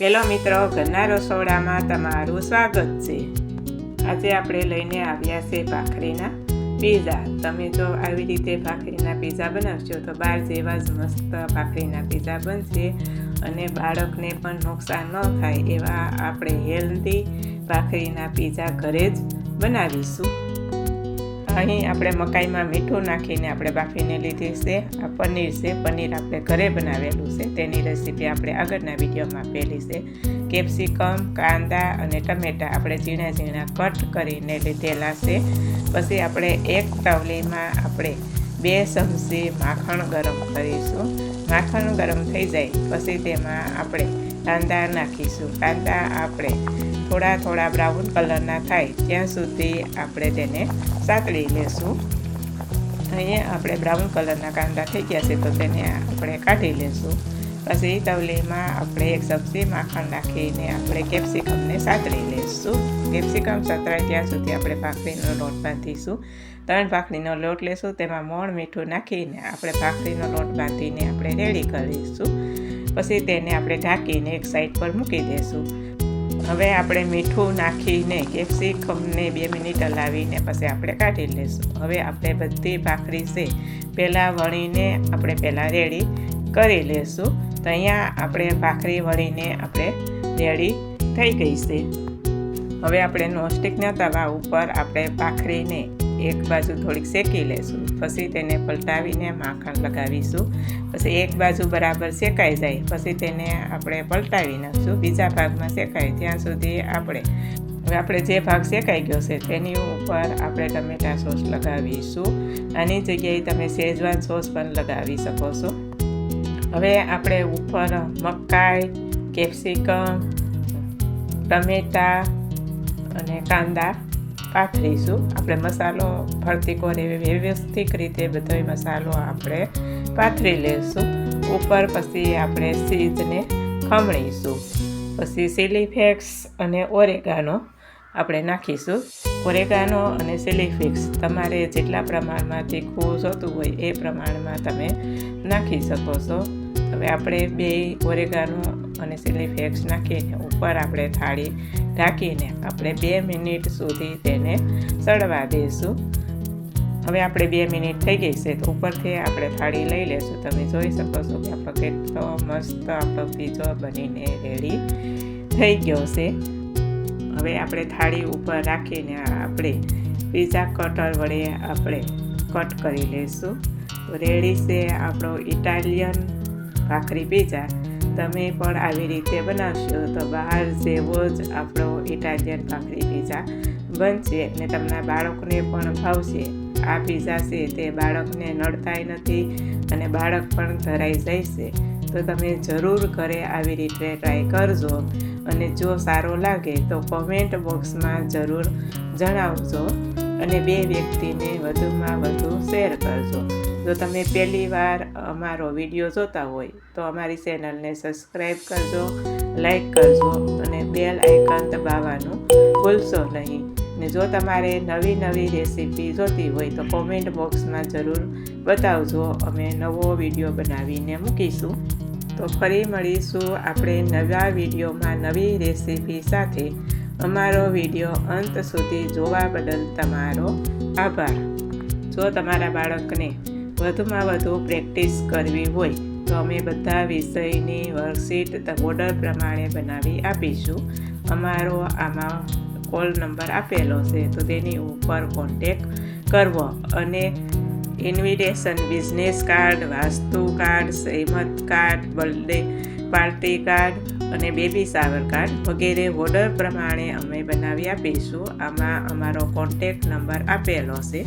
પેલો મિત્રો ઘરના રસોડામાં તમારું સ્વાગત છે. આજે આપણે લઈને આવ્યા છે ભાખરીના પીઝા. તમે જો આવી રીતે ભાખરીના પીઝા બનાવશો તો બહાર જેવા જ મસ્ત ભાખરીના પીઝા બનશે અને બાળકને પણ નુકસાન ન થાય એવા આપણે હેલ્ધી ભાખરીના પીઝા ઘરે જ બનાવીશું. અહીં આપણે મકાઈમાં મીઠું નાખીને આપણે બાફીને લીધી છે. આ પનીર છે. પનીર આપણે ઘરે બનાવેલું છે. તેની રેસીપી આપણે આગળના વિડીયોમાં આપેલી છે. કેપ્સિકમ, કાંદા અને ટમેટાં આપણે ઝીણા ઝીણા કટ કરીને લીધેલા છે. પછી આપણે એક તવલીમાં આપણે બે ચમચી માખણ ગરમ કરીશું. માખણ ગરમ થઈ જાય. પછી તેમાં આપણે કાંદા નાખીશું. કાંદા આપણે થોડા થોડા બ્રાઉન કલરના થાય, ત્યાં સુધી આપણે તેને સાતળી લેશું. અહીંયા આપણે બ્રાઉન કલરના કાંદા થઈ ગયા છે, તો તેને આપણે કાઢી લેશું. પછી તવલીમાં આપણે એક સબ્જી માખણ નાખીને આપણે કેપ્સિકમને સાતળી લઈશું કેપ્સિકમ સતરાય ત્યાં સુધી આપણે ભાખરીનો લોટ બાંધીશું. ત્રણ ભાખરીનો લોટ લેશું, તેમાં મોણ મીઠું નાખીને આપણે ભાખરીનો લોટ બાંધીને આપણે રેડી કરીશું. પછી તેને આપણે ઢાંકીને એક સાઈડ પર મૂકી દઈશું હવે આપણે મીઠું નાખીને કેપ્સિકમને બે મિનિટ હલાવીને પછી આપણે કાઢી લઈશું. હવે આપણે બધી ભાખરી છે, પહેલાં વણીને આપણે પહેલાં રેડી કરી લઈશું. તો અહીંયા આપણે ભાખરી વળીને આપણે રેડી થઈ ગઈ છે. હવે આપણે નોનસ્ટિકના તવા ઉપર આપણે ભાખરીને એક બાજુ થોડીક શેકી લેશું. પછી તેને પલટાવીને માખણ લગાવીશું. પછી એક બાજુ બરાબર શેકાઈ જાય. પછી તેને આપણે પલટાવી નાખશું. બીજા ભાગમાં શેકાય. ત્યાં સુધી આપણે હવે આપણે જે ભાગ શેકાઈ ગયો છે તેની ઉપર આપણે ટમેટા સોસ લગાવીશું. આની જગ્યાએ તમે શેઝવાન સોસ પણ લગાવી શકો છો. હવે આપણે ઉપર મકાઈ, કેપ્સિકમ, ટમેટા અને કાંદા પાથરીશું આપણે મસાલો ફરતી એવી વ્યવસ્થિત રીતે બધો મસાલો આપણે પાથરી લઈશું ઉપર પછી આપણે સીઝને ખમણીશું. પછી સિલી અને ઓરેગાનો આપણે નાખીશું. ઓરેગાનો અને સિલી તમારે જેટલા પ્રમાણમાં તીખું જોતું હોય એ પ્રમાણમાં તમે નાખી શકો છો. હવે આપણે બે ઓરેગાનો અને સિલી ફ્લેક્સ નાખીને ઉપર આપણે થાળી ઢાંકીને આપણે બે મિનિટ સુધી તેને સડવા દઈશું. હવે આપણે બે મિનિટ થઈ ગઈ છે તો ઉપરથી આપણે થાળી લઈ લેશું. તમે જોઈ શકો છો કે આપણો કેટલો મસ્ત આપણો પીઝો બનીને રેડી થઈ ગયો છે. હવે આપણે થાળી ઉપર રાખીને આપણે પીઝા કટર વડે આપણે કટ કરી લઈશું રેડી છે આપણો ઇટાલિયન ભાખરી પીઝા તમે પણ આવી રીતે બનાવશો તો બહાર જેવો જ આપણો ઇટાલિયન ભાખરી પીઝા બનશે અને તમને બાળકને પણ ભાવશે. આ પીઝા છે તે બાળકને નડતાય નથી અને બાળક પણ ધરાઈ જશે. તો તમે જરૂર ઘરે આવી રીતે ટ્રાય કરજો અને જો સારો લાગે તો કોમેન્ટ બોક્સમાં જરૂર જણાવજો અને બે વ્યક્તિને વધુમાં વધુ શેર કરજો. જો તમે પહેલી વાર અમારો વીડિયો જોતા હોય, તો અમારી ચેનલને સબસ્ક્રાઈબ કરજો, લાઈક કરજો અને બેલ આઇકન દબાવવાનું ભૂલશો નહીં. ને જો તમારે નવી નવી રેસીપી જોતી હોય, તો કોમેન્ટ બોક્સમાં જરૂર બતાવજો. અમે નવો વીડિયો બનાવીને મૂકીશું. તો ફરી મળીશું આપણે નવા વિડીયોમાં નવી રેસીપી સાથે. અમારો વીડિયો અંત સુધી જોવા બદલ તમારો આભાર. જો તમારા બાળકને વધુમાં વધુ પ્રેક્ટિસ કરવી હોય, તો અમે બધા વિષયની વર્કશીટ ઓર્ડર પ્રમાણે બનાવી આપીશું. અમારો આમાં કોલ નંબર આપેલો છે, તો તેની ઉપર કોન્ટેક કરવો અને invitation business card vastu card Shrimant card birthday party card અને બેબી સાવર કાર્ડ વગેરે ઓર્ડર પ્રમાણે અમે બનાવી આપીશું. આમાં અમારો કોન્ટેક નંબર આપેલો છે.